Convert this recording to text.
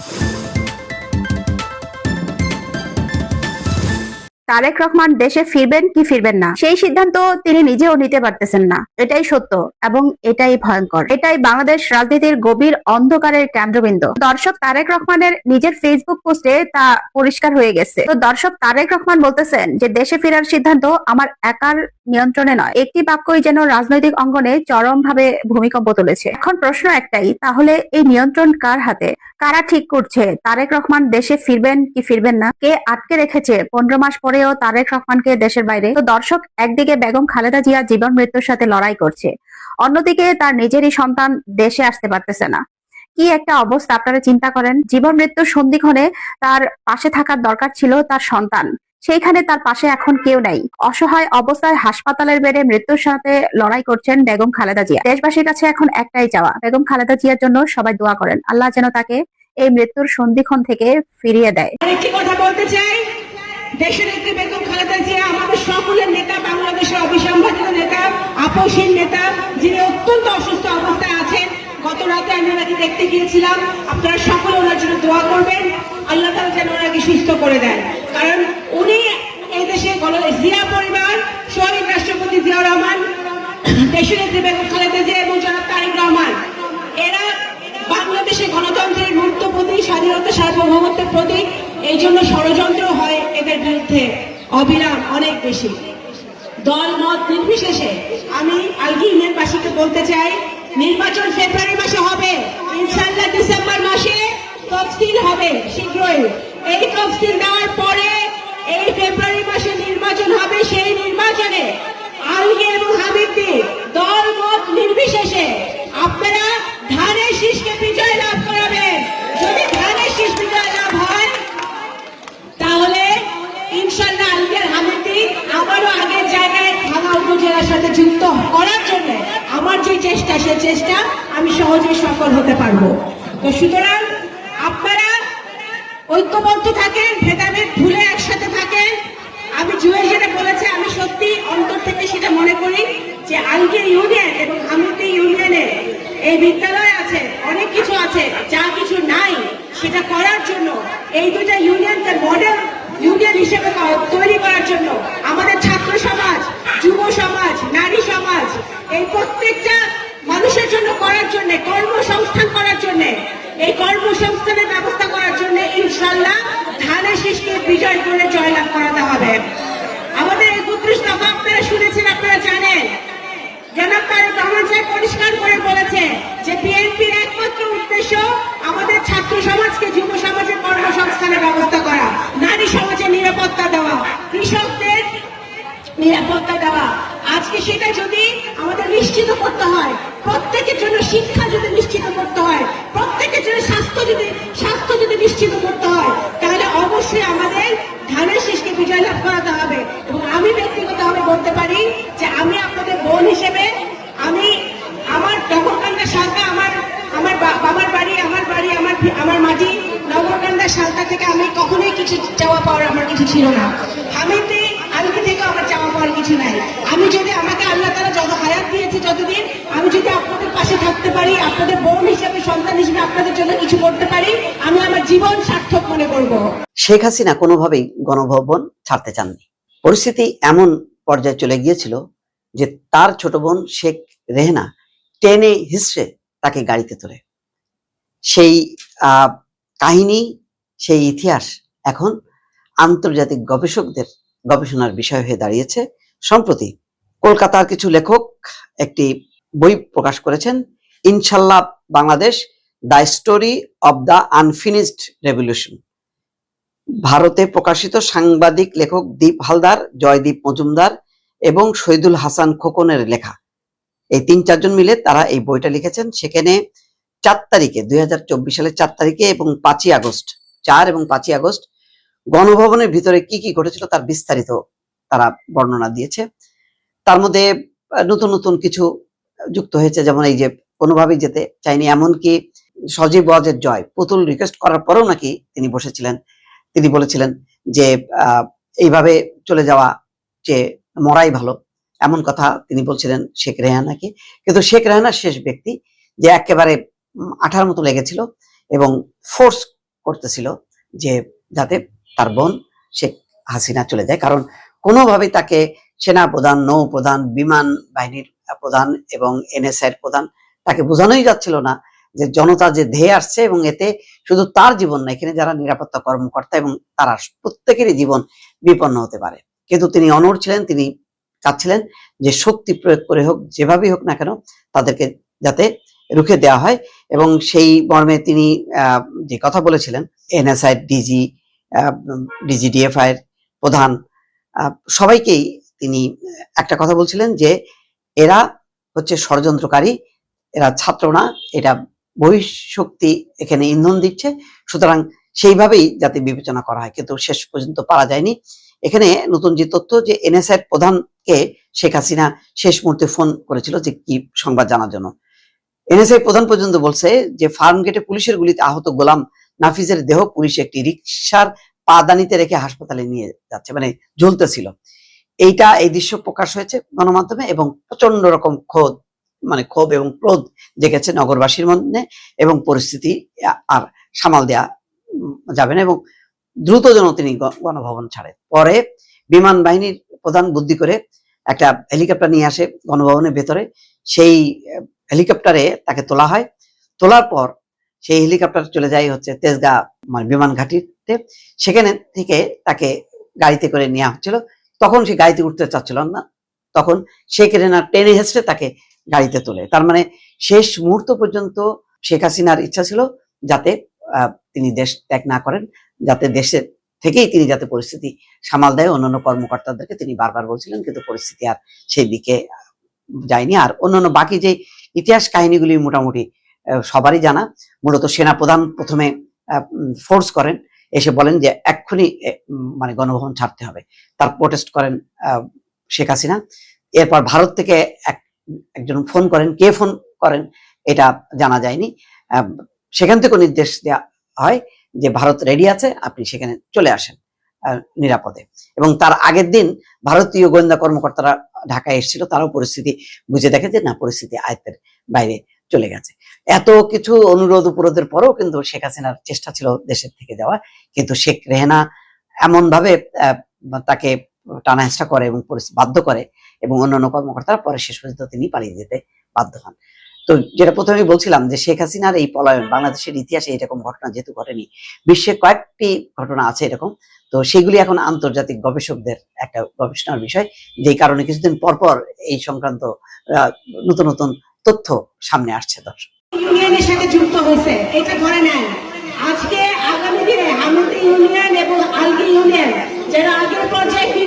you Tarique Rahman দেশে ফিরবেন কি ফিরবেন না? সেই সিদ্ধান্ত তিনি নিজেও নিতে পারতেছেন না। এটাই সত্য এবং এটাই ভয়ঙ্কর। এটাই বাংলাদেশ রাজনীতির গভীর অন্ধকারের কেন্দ্রবিন্দু। দর্শক তারেক রহমানের নিজের ফেসবুক পোস্টে তা পরিষ্কার হয়ে গেছে। তো দর্শক তারেক রহমান বলতেছেন যে, দেশে ফেরার সিদ্ধান্ত আমার একার নিয়ন্ত্রণে নয়। একটি বাক্যই যেন রাজনৈতিক অঙ্গনে চরমভাবে ভূমিকম্প তুলেছে। এখন প্রশ্ন একটাই, তাহলে এই নিয়ন্ত্রণ কার হাতে? কারা ঠিক করছে? তারেক রহমান দেশে ফিরবেন কি ফিরবেন না? কে আটকে রেখেছে? পনেরো মাস পরেও তারেক রহমানকে দেশের বাইরে। তো দর্শক, একদিকে বেগম খালেদা জিয়া জীবন মৃত্যুর সাথে লড়াই করছে। অন্যদিকে তার নিজেরই সন্তান দেশে আসতে পারতেছে না। কি একটা অবস্থা, আপনারা চিন্তা করেন। জীবন মৃত্যুর সন্ধিক্ষণে তার পাশে থাকার দরকার ছিল তার সন্তান। সেইখানে তার পাশে এখন কেউ নাই। অসহায় অবস্থায় হাসপাতালের বেডে মৃত্যুর সাথে লড়াই করছেন বেগম খালেদা জিয়া। দেশবাসীর কাছে এখন একটাই চাওয়া, বেগম খালেদা জিয়ার জন্য সবাই দোয়া করেন। আল্লাহ যেন তাকে এই মৃত্যুর সন্ধিক্ষণ থেকে ফিরিয়ে দেয়। কথা বলতে চাই। দেশের একটি বেগম খালেদা জিয়া, আমাদের সকলের নেতা, বাংলাদেশের অবিসংবাদিত নেতা আপসীন নেতা, যিনি অত্যন্ত অসুস্থ অবস্থায় আছেন, গত রাতে আমি ওনাকে দেখতে গিয়েছিলাম। আপনারা সকলে ওনার জন্য দোয়া করবেন। আল্লাহ তালা যেন ওনাকে সুস্থ করে দেন। কারণ উনি এই দেশে জিয়া পরিবার, শহীদ রাষ্ট্রপতি জিয়া রহমান, দেশের একটি বেগম খালেদা জিয়া এবং জনাব তারেক রহমান। এরা বাংলাদেশে গণতন্ত্রের গুরুত্ব প্রতীক স্বাধীনতা সার্বভৌমত্বের প্রতীক। এই জন্য ষড়যন্ত্র হয় এদের বিরুদ্ধে। অবিরাম অনেক বেশি। দল মত নির্বিশেষে আমি আলগি ইউনিয়নবাসীকে বলতে চাই, নির্বাচন ফেব্রুয়ারি মাসে হবে ইনশাল্লাহ ডিসেম্বর মাসে তফসিল হবে, শীঘ্রই। এই তফসিল দেওয়ার পরে এই ফেব্রুয়ারি মাসে নির্বাচন হবে সেই নির্বাচনে আলগি এবং হামিদদি দল মত নির্বিশেষে আপনারা ধানের শীষকে বিজয় লাভ করাবেন যদি ধানের শীষ বিজয় লাভ হয় তাহলে ইনশাল্লাহ আলগের হামিদি আবারও আগের জায়গায় থানা উপজেলার সাথে যুক্ত করার জন্য আমার যে চেষ্টা সে চেষ্টা আমি সহজে সফল হতে পারব। তো সুতরাং আপনারা ঐক্যবদ্ধ থাকেন, ভেদাভেদ ভুলে একসাথে থাকেন। আমি জুয়েল যেটা বলেছে, আমি সত্যি অন্তর থেকে সেটা মনে করি যে আলগের ইউনিয়ন এবং হামিদি ইউনিয়নে এই বিদ্যালয় আছে, অনেক কিছু আছে, যা কিছু নাই, সেটা করার জন্য, এই দুটা ইউনিয়নকে মডেল ইউনিয়ন হিসেবে তৈরি করার জন্য আমাদের ছাত্র সমাজ, যুব সমাজ, নারী সমাজ, এই প্রত্যেকটা মানুষের জন্য করার জন্য, কর্মসংস্থান করার জন্য, এই কর্মসংস্থানের ব্যবস্থা করার জন্য ইনশাল্লাহ ধানের শীষকে বিজয় করে জয়লাভ করাতে হবে। আমাদের একত্রিশ দফা আপনারা শুনেছেন, আপনারা জানেন। জনাব তারেক রহমান পরিষ্কার করে বলেছে যে বিএনপির একমাত্র উদ্দেশ্য আমাদের ছাত্র সমাজকে, যুব সমাজের কর্মসংস্থানের ব্যবস্থা করা, নারী সমাজের নিরাপত্তা দেওয়া, কৃষকদের নিরাপত্তা দেওয়া। আজকে সেটা যদি আমাদের নিশ্চিত করতে হয় প্রত্যেকের জন্য শিক্ষা যদি নিশ্চিত করতে হয়, প্রত্যেকের জন্য স্বাস্থ্য যদি স্বাস্থ্য যদি নিশ্চিত করতে হয়, তাহলে অবশ্যই আমাদের ধানের শীষকে বিজয় লাভ করাতে হবে। এবং আমি ব্যক্তিগতভাবে বলতে পারি যে আমি আপনাদের বোন হিসেবে আমি আমার নগরকান্দা শাখা আমার আমার বাবার বাড়ি, আমার বাড়ি, আমার আমার মাটি নগরকান্দা শাখা থেকে আমি কখনোই কিছু চাওয়া পাওয়ার আমার কিছু ছিল না। আমিতে আলকি থেকে আমার চাওয়া পাওয়ার কিছু নাই আমি যদি আমাকে আল্লাহ তারা যত হায়াত দিয়েছে যতদিন আমি যদি আপনাদের পাশে থাকতে পারি, আপনাদের বোন হিসেবে, সন্তান হিসেবে আপনাদের জন্য কিছু করতে পারি, আমি আমার জীবন সার্থক মনে করব। শেখ হাসিনা কোনোভাবেই গণভবন ছাড়তে চাননি। পরিস্থিতি এমন পর্যায়ে চলে গিয়েছিল যে তার ছোট বোন শেখ রেহনা টেনে হিসড়ে তাকে গাড়িতে তোলে। সেই কাহিনী, সেই ইতিহাস এখন আন্তর্জাতিক গবেষকদের গবেষণার বিষয় হয়ে দাঁড়িয়েছে। সম্প্রতি কলকাতার কিছু লেখক একটি বই প্রকাশ করেছেন ইনশাল্লাহ Bangladesh the story of the unfinished revolution ভারতে প্রকাশিত সাংবাদিক লেখক দীপ হালদার, জয়দীপ মজুমদার এবং শহীদুল হাসান খোকনের লেখা। এই তিন চারজন মিলে তারা এই বইটা লিখেছেন। সেখানে চার তারিখে, দুই হাজার চব্বিশ সালের চার তারিখে এবং পাঁচই আগস্ট, চার এবং পাঁচই আগস্ট গণভবনের ভিতরে কি কি ঘটেছিল তার বিস্তারিত তারা বর্ণনা দিয়েছে। তার মধ্যে নতুন নতুন কিছু যুক্ত হয়েছে, যেমন এই যে কোনোভাবেই যেতে চাইনি এমনকি সজীব ওয়াজের জয়, পুতুল রিকোয়েস্ট করার পরেও নাকি তিনি বসেছিলেন। তিনি বলেছিলেন যে এইভাবে চলে যাওয়া যে মরাই ভালো, এমন কথা তিনি বলছিলেন শেখ রেহানাকে কিন্তু শেখ রেহানা শেষ ব্যক্তি যে একেবারে আঠার মতো লেগেছিল এবং ফোর্স করতেছিল যে যাতে তার বোন শেখ হাসিনা চলে যায়। কারণ কোনোভাবেই তাকে সেনা প্রধান, নৌ প্রধান, বিমান বাহিনীর প্রধান এবং এনএসআই প্রধান তাকে বোঝানোই যাচ্ছিল না যে জনতা যে ধেয়ে আসছে এবং এতে শুধু তার জীবন না, এখানে যারা নিরাপত্তা কর্মকর্তা এবং তারা প্রত্যেকেরই জীবন বিপন্ন হতে পারে। কিন্তু তিনি অনড় ছিলেন, তিনি চাচ্ছিলেন যে শক্তি প্রয়োগ করে হোক, যেভাবেই হোক না কেন তাদেরকে যাতে রুখে দেওয়া হয় এবং সেই মর্মে তিনি যে কথা বলেছিলেন, এনএসআই, ডিজি ডিজিডিএফআই এর প্রধান সবাইকেই তিনি একটা কথা বলছিলেন যে এরা হচ্ছে ষড়যন্ত্রকারী এরা ছাত্র না, এটা বহিঃশক্তি এখানে ইন্ধন দিচ্ছে। সুতরাং সেইভাবেই যাতে বিবেচনা করা হয়, কিন্তু শেষ পর্যন্ত পারা যায়নি। এখানে নতুন যে তথ্য যে এনএসআই প্রধানকে শেখ হাসিনা শেষ মুহূর্তে ফোন করেছিল যে কি সংবাদ জানার জন্য। এনএসআই প্রধান পর্যন্ত বলছে যে ফার্ম গেটে পুলিশের গুলিতে আহত গোলাম নাফিজের দেহ পুলিশ একটি রিক্সার পাদানিতে রেখে হাসপাতালে নিয়ে যাচ্ছে মানে ঝুলতেছিল এইটা এই দৃশ্য প্রকাশ হয়েছে গণমাধ্যমে এবং প্রচণ্ড রকম ক্ষোভ মানে ক্ষোভ এবং ক্রোধ জেগেছে নগরবাসীর মধ্যে এবং পরিস্থিতি আর সামাল দেয়া যাবে না এবং দ্রুত যেন তিনি গণভবন ছাড়ে পরে বিমান বাহিনীর প্রধান বুদ্ধি করে একটা হেলিকপ্টার নিয়ে আসে গণভবনের ভেতরে। সেই হেলিকপ্টারে তাকে তোলা হয়। তোলার পর সেই হেলিকপ্টার চলে যায় হচ্ছে তেজগা মানে বিমান ঘাটিতে। সেখানে থেকে তাকে গাড়িতে করে নেওয়া হচ্ছিল। তখন সে গাড়িতে উঠতে চাচ্ছিল না। তখন শেখ রেনা টেনে হেসড়ে তাকে গাড়িতে তোলে। তার মানে শেষ মুহূর্ত পর্যন্ত শেখ হাসিনার ইচ্ছা ছিল যাতে তিনি দেশ ত্যাগ না করেন, যাতে দেশের থেকেই তিনি যাতে পরিস্থিতি সামাল দেয়। অন্যান্য কর্মকর্তাদেরকে তিনি বারবার বলছিলেন, কিন্তু পরিস্থিতি আর সেই দিকে যায়নি। আর অন্যান্য বাকি যে ইতিহাস কাহিনীগুলি মোটামুটি সবারই জানা। মূলত সেনা প্রধান প্রথমে ফোর্স করেন। এসে বলেন যে এক্ষুনি মানে গণভবন ছাড়তে হবে। তার প্রোটেস্ট করেন শেখ হাসিনা। এরপর ভারত থেকে এক একজন ফোন করেন কে ফোন করেন এটা জানা যায়নি। সেখান থেকে নির্দেশ দেওয়া হয় যে ভারত রেডি আছে আপনি সেখানে চলে আসেন নিরাপদে। এবং তার আগের দিন ভারতীয় গোয়েন্দা কর্মকর্তারা ঢাকায় এসেছিল তারাও পরিস্থিতি বুঝে দেখে যে না পরিস্থিতি আয়ত্তের বাইরে চলে গেছে। এত কিছু অনুরোধ উপরোধের পরেও কিন্তু শেখ হাসিনার চেষ্টা ছিল দেশের থেকে যাওয়া কিন্তু শেখ রেহেনা এমন ভাবে আহ, তাকে টানা করে এবং বাধ্য করে এবং অন্যান্য কর্মকর্তারা পরে শেষ পর্যন্ত তিনি পালিয়ে যেতে বাধ্য হন। তো যেটা প্রথমেই বলছিলাম যে শেখ হাসিনার এই পলায়ন, বাংলাদেশের ইতিহাসে এরকম ঘটনা যেহেতু ঘটেনি, বিশ্বে কয়েকটি ঘটনা আছে এরকম, তো সেগুলি এখন আন্তর্জাতিক গবেষকদের একটা গবেষণার বিষয়। যেই কারণে কিছুদিন পরপর এই সংক্রান্ত নতুন নতুন তথ্য সামনে আসছে দর্শক। ইউনিয়নের সাথে যুক্ত হয়েছে, এটা ধরে নেন। আজকে আগামী দিনে আমাদের ইউনিয়ন এবং আলগি ইউনিয়ন, যারা আগের পর্যায়ে